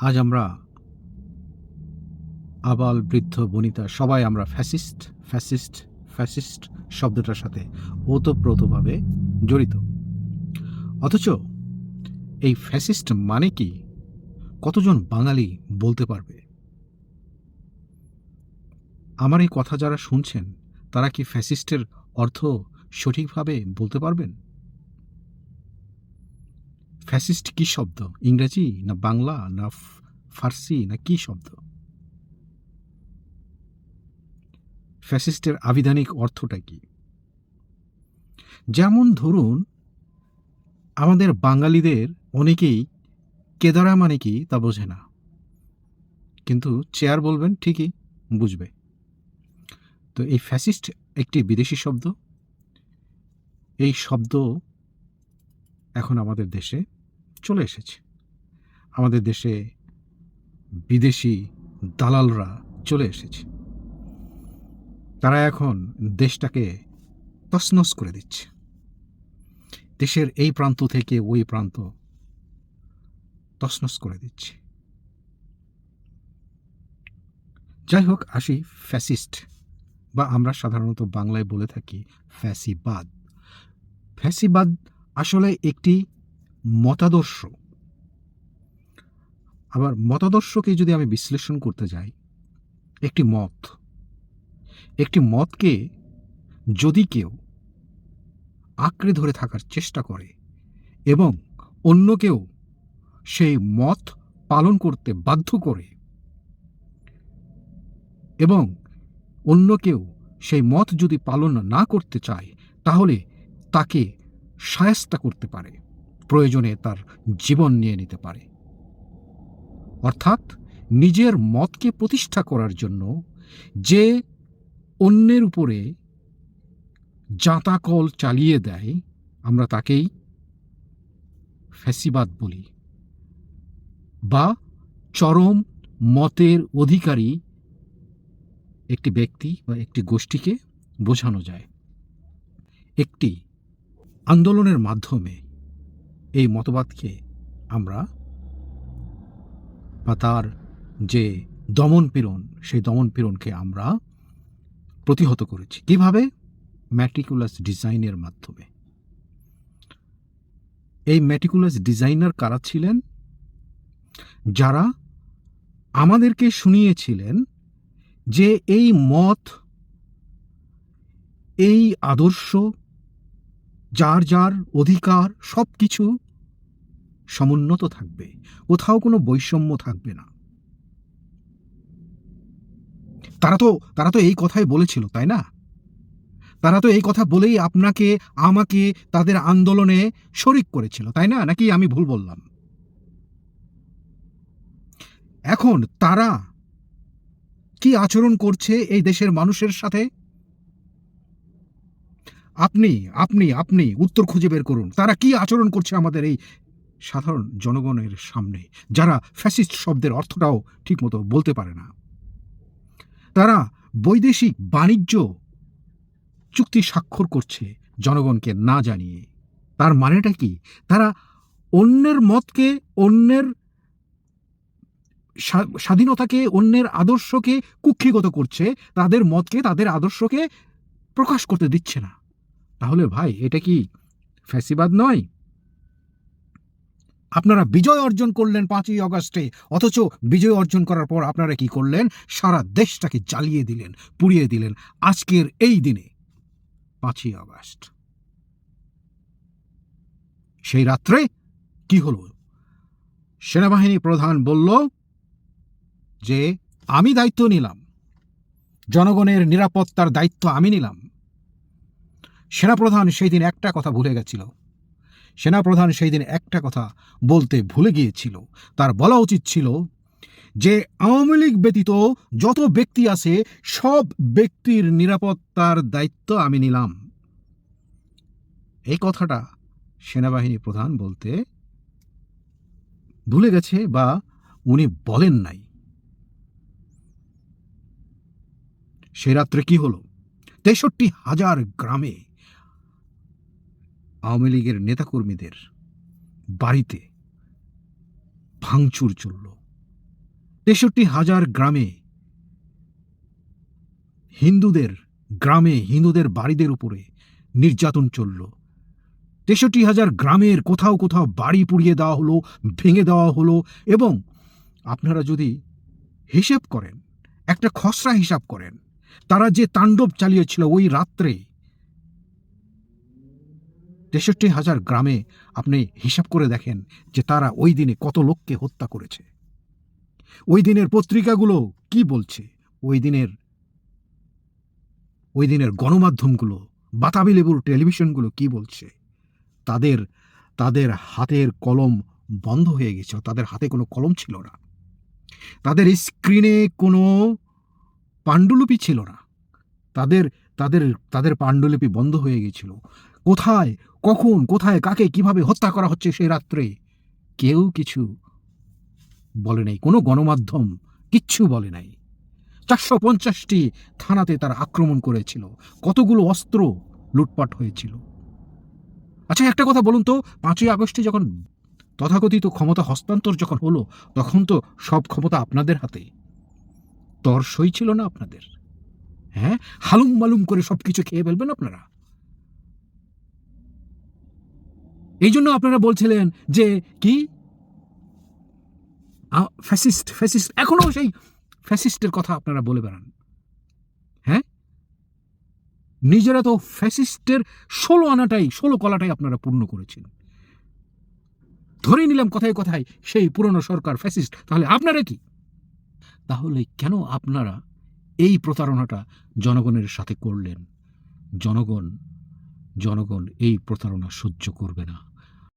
আজ আমরা আবাল বৃদ্ধ বনিতা, সবাই আমরা ফ্যাসিস্ট ফ্যাসিস্ট ফ্যাসিস্ট শব্দটার সাথে ওতপ্রোতভাবে জড়িত। অথচ এই ফ্যাসিস্ট মানে কি? কতজন বাঙালি বলতে পারবে? আমার এই কথা যারা শুনছেন, তারা কি ফ্যাসিস্টের অর্থ সঠিকভাবে বলতে পারবেন? ফ্যাসিস্ট কি শব্দ? ইংরেজি না বাংলা না ফার্সি না কি শব্দ? ফ্যাসিস্টের আবিধানিক অর্থটা কি? যেমন ধরুন, আমাদের বাঙালিদের অনেকেই কেদারা মানে কি তা বোঝে না। কিন্তু চেয়ার বলবেন ঠিকই, বুঝবে। তো এই ফ্যাসিস্ট একটি বিদেশি শব্দ। এই শব্দ এখন আমাদের দেশে চলে এসেছে। আমাদের দেশে বিদেশি দালালরা চলে এসেছে। তারা এখন দেশটাকে তছনছ করে দিচ্ছে। দেশের এই প্রান্ত থেকে ওই প্রান্ত তছনছ করে দিচ্ছে। যাই হোক, আসি ফ্যাসিস্ট বা আমরা সাধারণত বাংলায় বলে থাকি ফ্যাসিবাদ। ফ্যাসিবাদ আসলে একটি মতাদর্শ। আবার মতাদর্শকে যদি আমি বিশ্লেষণ করতে যাই, একটি মত, একটি মতকে যদি কেউ আঁকড়ে ধরে থাকার চেষ্টা করে এবং অন্য কেউ সেই মত পালন করতে বাধ্য করে এবং অন্য কেউ সেই মত যদি পালন না করতে চায়, তাহলে তাকে সায়স্তা করতে পারে। প্রয়োজনে তার জীবন নিয়ে নিতে পারে। অর্থাৎ নিজের মতকে প্রতিষ্ঠা করার জন্য যে অন্যের উপরে জাঁতাকল চালিয়ে দেয়, আমরা তাকেই ফ্যাসিবাদ বলি বা চরম মতের অধিকারী একটি ব্যক্তি বা একটি গোষ্ঠীকে বোঝানো যায়। একটি আন্দোলনের মাধ্যমে এই মতবাদকে আমরা বা তার যে দমন পীড়ন, সেই দমন পীড়নকে আমরা প্রতিহত করেছি। কীভাবে? ম্যাট্রিকুলাস ডিজাইনের মাধ্যমে। এই ম্যাটিকুলাস ডিজাইনার কারা ছিলেন? যারা আমাদেরকে শুনিয়েছিলেন যে এই মত, এই আদর্শ যার যার অধিকার সব কিছু সমুন্নত থাকবে, কোথাও কোনো বৈষম্য থাকবে না। তারা তো তারা তো এই কথাই বলেছিল, তাই না? তারা তো এই কথা বলেই আপনাকে, আমাকে তাদের আন্দোলনে শরিক করেছিল, তাই না? নাকি আমি ভুল বললাম? এখন তারা কি আচরণ করছে এই দেশের মানুষের সাথে? আপনি আপনি আপনি উত্তর খুঁজে বের করুন। তারা কি আচরণ করছে আমাদের এই সাধারণ জনগণের সামনে, যারা ফ্যাসিস্ট শব্দের অর্থটাও ঠিকমতো বলতে পারে না? তারা বৈদেশিক বাণিজ্য চুক্তি স্বাক্ষর করছে জনগণকে না জানিয়ে। তার মানেটা কি? তারা অন্যের মতকে, অন্যের স্বাধীনতাকে, অন্যের আদর্শকে কুক্ষিগত করছে। তাদের মতকে, তাদের আদর্শকে প্রকাশ করতে দিচ্ছে না। তাহলে ভাই, এটা কি ফ্যাসিবাদ নয়? আপনারা বিজয় অর্জন করলেন পাঁচই অগস্টে, অথচ বিজয় অর্জন করার পর আপনারা কি করলেন? সারা দেশটাকে জ্বালিয়ে দিলেন, পুড়িয়ে দিলেন আজকের এই দিনে, পাঁচই আগস্ট সেই রাত্রে কি হলো? সেনাবাহিনী প্রধান বলল যে, আমি দায়িত্ব নিলাম। জনগণের নিরাপত্তার দায়িত্ব আমি নিলাম। সেনাপ্রধান সেই দিন একটা কথা ভুলে গেছিল। সেনাপ্রধান সেই দিন একটা কথা বলতে ভুলে গিয়েছিল। তার বলা উচিত ছিল যে, আওয়ামী লীগ ব্যতীত যত ব্যক্তি আছে, সব ব্যক্তির নিরাপত্তার দায়িত্ব আমি নিলাম। এই কথাটা সেনাবাহিনী প্রধান বলতে ভুলে গেছে বা উনি বলেন নাই। সে রাত্রে কি হলো? তেষট্টি হাজার গ্রামে আওয়ামী লীগের নেতাকর্মীদের বাড়িতে ভাঙচুর চলল। তেষট্টি হাজার গ্রামে হিন্দুদের গ্রামে হিন্দুদের বাড়িদের উপরে নির্যাতন চলল। তেষট্টি হাজার গ্রামের কোথাও কোথাও বাড়ি পুড়িয়ে দেওয়া হলো, ভেঙে দেওয়া হলো এবং আপনারা যদি হিসেব করেন, একটা খসড়া হিসাব করেন, তারা যে তাণ্ডব চালিয়েছিল ওই রাত্রে তেষট্টি হাজার গ্রামে আপনি হিসাব করে দেখেন যে তারা ওই দিনে কত লোককে হত্যা করেছে। ওই দিনের পত্রিকাগুলো কি বলছে? ওই দিনের ওই দিনের গণমাধ্যমগুলো, বাতাবি লেবুর টেলিভিশনগুলো কি বলছে? তাদের তাদের হাতের কলম বন্ধ হয়ে গেছে তাদের হাতে কোনো কলম ছিল না। তাদের স্ক্রিনে কোনো পাণ্ডুলিপি ছিল না। তাদের তাদের তাদের পাণ্ডুলিপি বন্ধ হয়ে গেছিল কোথায়, কখন, কোথায়, কাকে, কীভাবে হত্যা করা হচ্ছে সেই রাত্রে? কেউ কিছু বলে নাই, কোনো গণমাধ্যম কিচ্ছু বলে নাই। চারশো পঞ্চাশটি থানাতে তারা আক্রমণ করেছিল, কতগুলো অস্ত্র লুটপাট হয়েছিল। আচ্ছা একটা কথা বলুন তো, পাঁচই আগস্টে যখন তথাকথিত ক্ষমতা হস্তান্তর যখন হলো, তখন তো সব ক্ষমতা আপনাদের হাতে। তর্সই ছিল না আপনাদের। হ্যাঁ? হালুম মালুম করে সব কিছু খেয়ে ফেলবেন আপনারা। এই জন্য আপনারা বলছিলেন যে, কি? ফ্যাসিস্ট ফ্যাসিস্ট এখনও সেই ফ্যাসিস্টের কথা আপনারা বলে বেড়ান। হ্যাঁ? নিজেরা তো ফ্যাসিস্টের ষোলো আনাটাই, ষোলো কলাটাই আপনারা পূর্ণ করেছেন। ধরে নিলাম কথায় কথায়, সেই পুরনো সরকার ফ্যাসিস্ট তাহলে আপনারা কি? তাহলে কেন আপনারা এই প্রতারণাটা জনগণের সাথে করলেন। জনগণ জনগণ এই প্রতারণা সহ্য করবে না।